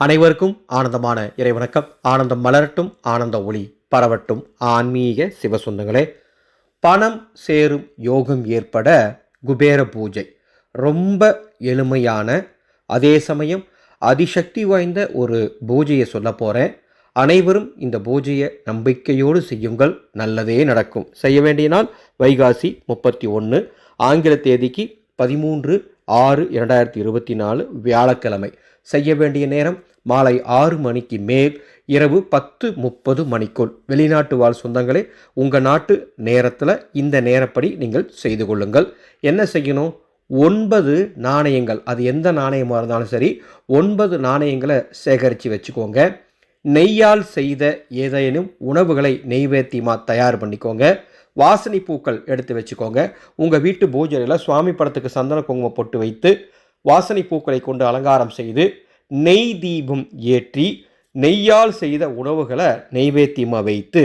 அனைவருக்கும் ஆனந்தமான இறைவணக்கம். ஆனந்தம் மலரட்டும் ஆனந்த ஒளி பரவட்டும். ஆன்மீக சிவசொந்தங்களே பணம் சேரும் யோகம் ஏற்பட குபேர பூஜை. ரொம்ப எளிமையான அதே சமயம் அதிசக்தி வாய்ந்த ஒரு பூஜையை சொல்ல போகிறேன் அனைவரும் இந்த பூஜையை நம்பிக்கையோடு செய்யுங்கள். நல்லதே நடக்கும். செய்ய வேண்டிய நாள் வைகாசி முப்பத்தி ஒன்று ஆங்கில தேதிக்கு பதிமூன்று ஆறு இரண்டாயிரத்தி இருபத்தி நாலு வியாழக்கிழமை. செய்ய வேண்டிய நேரம் மாலை ஆறு மணிக்கு மேல் இரவு பத்து முப்பது மணிக்குள். வெளிநாட்டு வாழ் சொந்தங்களே உங்கள் நாட்டு நேரத்தில் இந்த நேரப்படி நீங்கள் செய்து கொள்ளுங்கள். என்ன செய்யணும்? ஒன்பது நாணயங்கள். அது எந்த நாணயமாக இருந்தாலும் சரி ஒன்பது நாணயங்களை சேகரித்து வச்சுக்கோங்க. நெய்யால் செய்த ஏதேனும் உணவுகளை நெய்வேத்தியமாக தயார் பண்ணிக்கோங்க. வாசனை பூக்கள் எடுத்து வச்சுக்கோங்க. உங்கள் வீட்டு பூஜையில் சுவாமி படத்துக்கு சந்தன குங்குமம் போட்டு வைத்து வாசனை பூக்களை கொண்டு அலங்காரம் செய்து நெய் தீபம் ஏற்றி நெய்யால் செய்த உணவுகளை நெய்வேத்தியமாக வைத்து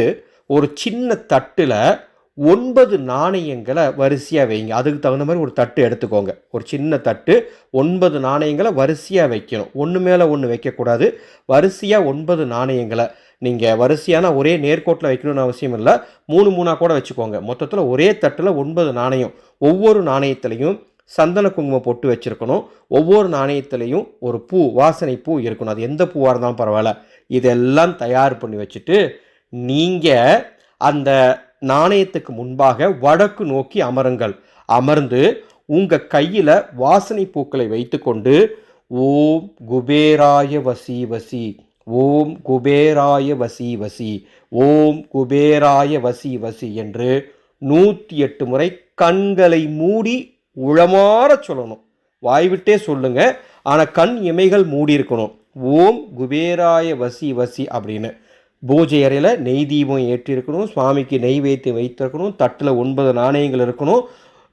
ஒரு சின்ன தட்டில் ஒன்பது நாணயங்களை வரிசையாக வைங்க. அதுக்கு தகுந்த மாதிரி ஒரு தட்டு எடுத்துக்கோங்க. ஒரு சின்ன தட்டு ஒன்பது நாணயங்களை வரிசையாக வைக்கணும். ஒன்று மேலே ஒன்று வைக்கக்கூடாது. வரிசையாக ஒன்பது நாணயங்களை நீங்கள் வரிசையான ஒரே நேர்கோட்டில் வைக்கணும்னு அவசியம் இல்லை. மூணு மூணாக கூட வச்சுக்கோங்க. மொத்தத்தில் ஒரே தட்டில் ஒன்பது நாணயம். ஒவ்வொரு நாணயத்துலேயும் சந்தன குங்குமம் பொட்டு வச்சுருக்கணும். ஒவ்வொரு நாணயத்துலேயும் ஒரு பூ வாசனை பூ இருக்கணும். அது எந்த பூவாக இருந்தாலும் பரவாயில்ல. இதெல்லாம் தயார் பண்ணி வச்சுட்டு நீங்கள் அந்த நாணயத்துக்கு முன்பாக வடக்கு நோக்கி அமருங்கள். அமர்ந்து உங்கள் கையில் வாசனை பூக்களை வைத்துக்கொண்டு ஓம் குபேராய வசி வசி. ஓம் குபேராய வசி வசி ஓம் குபேராய வசி வசி என்று நூற்றி எட்டு முறை கண்களை மூடி உளமாற சொல்லணும். வாய்விட்டே சொல்லுங்க ஆனால் கண் இமைகள் மூடி இருக்கணும். ஓம் குபேராய வசி வசி அப்படின்னு. பூஜை அறையில் நெய் தீபம் ஏற்றிருக்கணும் சுவாமிக்கு நெய் வைத்து வைத்திருக்கணும் தட்டில் ஒன்பது நாணயங்கள் இருக்கணும்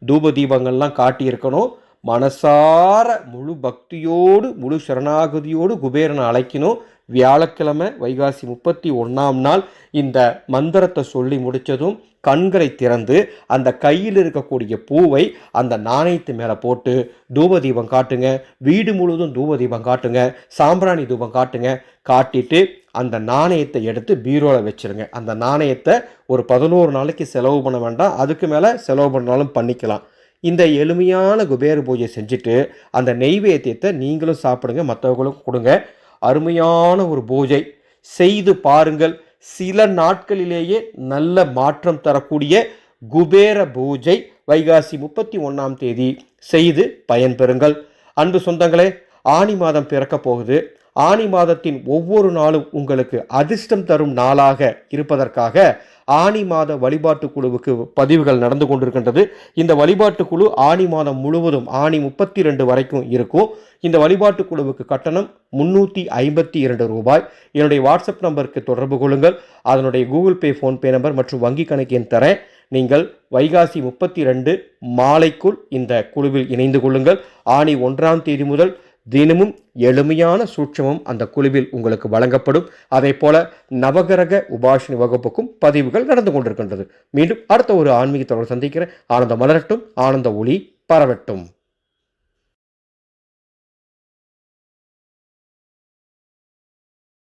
தூப தீபங்கள்லாம் காட்டியிருக்கணும். மனசார முழு பக்தியோடு முழு சரணாகதியோடு குபேரனை அழைக்கணும். வியாழக்கிழமை வைகாசி முப்பத்தி ஒன்றாம் நாள் இந்த மந்திரத்தை சொல்லி முடித்ததும் கண்களை திறந்து அந்த கையில் இருக்கக்கூடிய பூவை அந்த நாணயத்து மேலே போட்டு தூப தீபம் காட்டுங்க. வீடு முழுவதும் தூப தீபம் காட்டுங்க. சாம்பிராணி தூபம் காட்டுங்க. காட்டிட்டு அந்த நாணயத்தை எடுத்து பீரோவில் வச்சுருங்க. அந்த நாணயத்தை ஒரு பதினோரு நாளைக்கு செலவு பண்ண வேண்டாம். அதுக்கு மேலே செலவு பண்ணாலும் பண்ணிக்கலாம். இந்த எளிமையான குபேர பூஜை செஞ்சுட்டு அந்த நெய்வேத்தியத்தை நீங்களும் சாப்பிடுங்க மற்றவங்களுக்கும் கொடுங்க. அருமையான ஒரு பூஜை. செய்து பாருங்கள். சில நாட்களிலேயே நல்ல மாற்றம் தரக்கூடிய குபேர பூஜை வைகாசி முப்பத்தி ஒன்றாம் தேதி. செய்து பயன்பெறுங்கள். அன்பு சொந்தங்களே ஆனி மாதம் பிறக்க போகுது. ஆனி மாதத்தின் ஒவ்வொரு நாளும் உங்களுக்கு அதிர்ஷ்டம் தரும் நாளாக இருப்பதற்காக ஆனி மாத வழிபாட்டு குழுவுக்கு பதிவுகள் நடந்து கொண்டிருக்கின்றது. இந்த வழிபாட்டு குழு ஆனி மாதம் முழுவதும் ஆனி முப்பத்தி ரெண்டு வரைக்கும் இருக்கும். இந்த வழிபாட்டு குழுவுக்கு கட்டணம் முன்னூற்றி ஐம்பத்தி இரண்டு ரூபாய். என்னுடைய வாட்ஸ்அப் நம்பருக்கு தொடர்பு கொள்ளுங்கள். அதனுடைய கூகுள் பே ஃபோன்பே நம்பர் மற்றும் வங்கி கணக்கு எண் தரேன் நீங்கள் வைகாசி முப்பத்தி ரெண்டு மாலைக்குள் இந்த குழுவில் இணைந்து கொள்ளுங்கள். ஆணி ஒன்றாம் தேதி முதல் தினமும் எளிமையான சூட்சமும் அந்த குழுவில் உங்களுக்கு வழங்கப்படும். அதே போல நவகிரக உபாஷினி வகுப்புக்கும் பதிவுகள் நடந்து கொண்டிருக்கின்றது. மீண்டும் அடுத்த ஒரு ஆன்மீக தொடர் சந்திக்கிறேன். ஆனந்த மலரட்டும் ஆனந்த ஒளி பரவட்டும்.